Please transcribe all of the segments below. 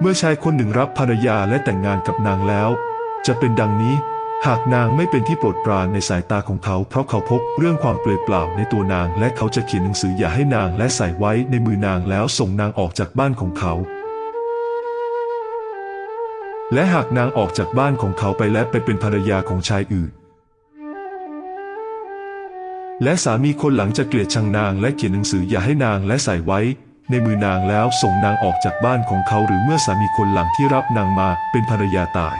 เมื่อชายคนหนึ่งรับภรรยาและแต่งงานกับนางแล้ว จะเป็นดังนี้ หากนางไม่เป็นที่โปรดปรานในสายตาของเขา เพราะเขาพบเรื่องความเปลือยเปล่าในตัวนาง และเขาจะเขียนหนังสืออย่าให้นางและใส่ไว้ในมือนางแล้วส่งนางออกจากบ้านของเขา และหากนางออกจากบ้านของเขาไปและไปเป็นภรรยาของชายอื่นและสามีคนหลังจะเกลียดชังนางและเขียนหนังสืออย่าให้นางและใส่ไว้ ในมือนางแล้วส่งนางออกจากบ้านของเขาหรือเมื่อสามีคนหลังที่รับนางมาเป็นภรรยาตาย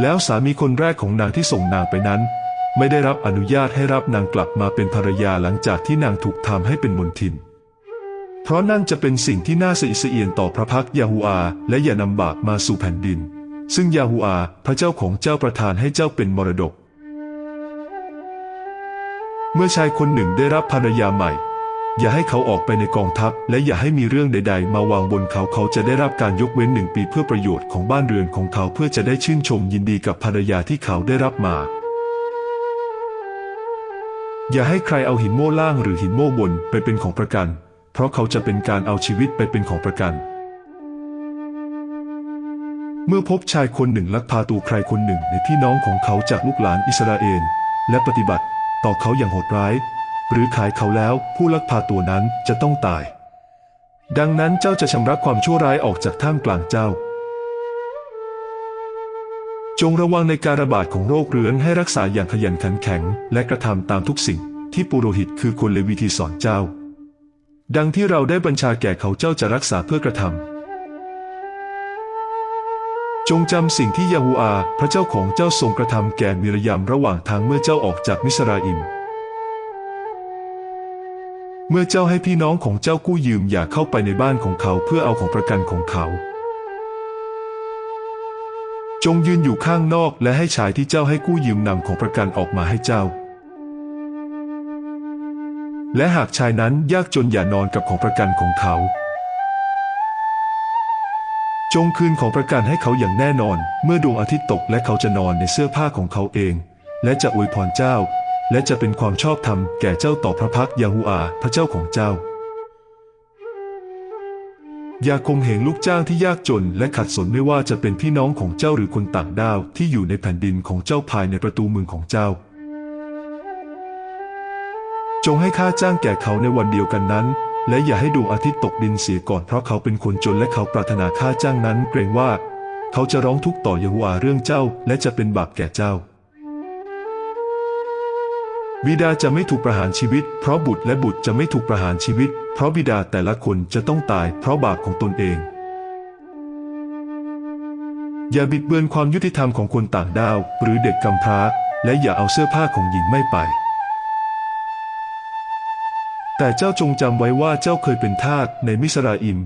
แล้วสามีคนแรกของนางที่ส่งนางไปนั้น ไม่ได้รับอนุญาตให้รับนางกลับมาเป็นภรรยาหลังจากที่นางถูกทำให้เป็นมนทิน เพราะนั่นจะเป็นสิ่งที่น่าสะอิดสะเอียนต่อพระพักยาฮูอา และอย่านำบาปมาสู่แผ่นดิน ซึ่งยาฮูอาพระเจ้าของเจ้าประทานให้เจ้าเป็นมรดก เมื่อชายคนหนึ่งได้รับภรรยาใหม่ อย่าให้เขาออกไปในกองทัพ และอย่าให้มีเรื่องใด ๆ มาวางบนเขาเขาจะได้รับการยกเว้นหนึ่งปีเพื่อประโยชน์ของบ้านเรือนของเขาเพื่อจะได้ชื่นชมยินดีกับภรรยาที่เขาได้รับมา อย่าให้ใครเอาหินโม่ล่างหรือหินโม่บนไปเป็นของประกัน เพราะเขาจะเป็นการเอาชีวิตไปเป็นของประกันเมื่อพบชายคนหนึ่งลักพาตัวใครคนหนึ่งในพี่น้องของเขาจากลูกหลานอิสราเอลและปฏิบัติ ต่อเขาอย่างโหดร้าย หรือขายเขาแล้วผู้ลักพาตัวนั้นจะต้องตาย ดังนั้นเจ้าจะชำระความชั่วร้ายออกจากท่ามกลางเจ้า จงระวังในการระบาดของโรคเรื้อนให้รักษาอย่างขยันขันแข็ง และกระทำตามทุกสิ่งที่ปุโรหิตคือคนเลวีที่สอนเจ้า ดังที่เราได้บัญชาแก่เขาเจ้าจะรักษาเพื่อกระทำจงจำสิ่งที่ยาฮูอา พระเจ้าของเจ้าทรงกระทำแก่มิรยามระหว่างทางเมื่อเจ้าออกจากมิสราอิม เมื่อเจ้าให้พี่น้องของเจ้ากู้ยืมอย่าเข้าไปในบ้านของเขาเพื่อเอาของประกันของเขา จงยืนอยู่ข้างนอกและให้ชายที่เจ้าให้กู้ยืมนำของประกันออกมาให้เจ้า และหากชายนั้นยากจนอย่านอนกับของประกันของเขา จงคืนของประกันให้เขาอย่างแน่นอน เมื่อดวงอาทิตย์ตกและเขาจะนอนในเสื้อผ้าของเขาเอง และจะอวยพรเจ้า และจะเป็นความชอบธรรมแก่เจ้าต่อพระพักยาฮูอาพระเจ้าของเจ้า อย่าคงเหงลูกจ้างที่ยากจนและขัดสนไม่ว่าจะเป็นพี่น้องของเจ้าหรือคนต่างด้าวที่อยู่ในแผ่นดินของเจ้าภายในประตูเมืองของเจ้า จงให้ค่าจ้างแก่เขาในวันเดียวกันนั้น และอย่าให้ดวงอาทิตย์ตกดินเสียก่อนเพราะเขาเป็นคนจนและเขาปรารถนาค่าจ้างนั้นเกรงว่า เขาจะร้องทุกข์ต่อยะโฮวาเรื่องเจ้าและจะเป็นบาปแก่เจ้า บิดาจะไม่ถูกประหารชีวิต เพราะบุตรและบุตรจะไม่ถูกประหารชีวิต เพราะบิดาแต่ละคนจะต้องตายเพราะบาปของตนเอง อย่าบิดเบือนความยุติธรรมของคนต่างด้าว หรือเด็กกำพร้า และอย่าเอาเสื้อผ้าของหญิงไม่ไป แต่เจ้าจงจำไว้ว่าเจ้าเคยเป็นทาสในมิสราอิม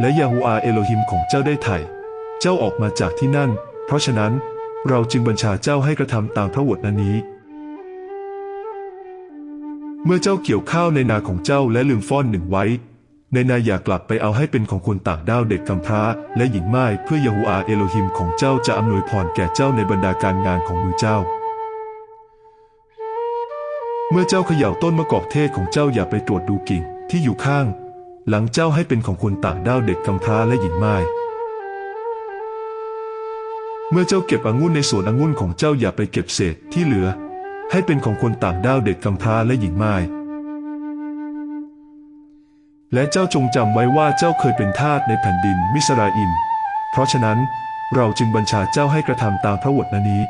และยาฮูอาเอโลฮิมของเจ้าได้ไถ่เจ้าออกมาจากที่นั่น เพราะฉะนั้นเราจึงบัญชาเจ้าให้กระทำตามพระวจนะนี้ เมื่อเจ้าเกี่ยวข้าวในนาของเจ้าและลืมฟ้อนหนึ่งไว้ ในนาอย่ากลับไปเอาให้เป็นของคนต่างด้าวเด็กกำพร้า และหญิงไม่ายเพื่อยาฮูอาเอโลฮิมของเจ้าจะอำนวยพรแก่เจ้าในบรรดาการงานของมือเจ้า เมื่อเจ้าเขย่าต้นมะกอกเทศของเจ้าอย่าไปตรวจดูกิ่งที่อยู่ข้าง หลังเจ้าให้เป็นของคนต่างด้าวเด็กกำพร้าและหญิงไม่ายเมื่อเจ้าเก็บองุ่นในสวนองุ่นของเจ้าอย่าไปเก็บเศษที่เหลือ ให้เป็นของคนต่างด้าวเด็กกำพร้าและหญิงไม้และเจ้าจงจำไว้ว่าเจ้าเคยเป็นทาสในแผ่นดินมิสราอิม เพราะฉะนั้นเราจึงบัญชาเจ้าให้กระทำตามพระวจนะนี้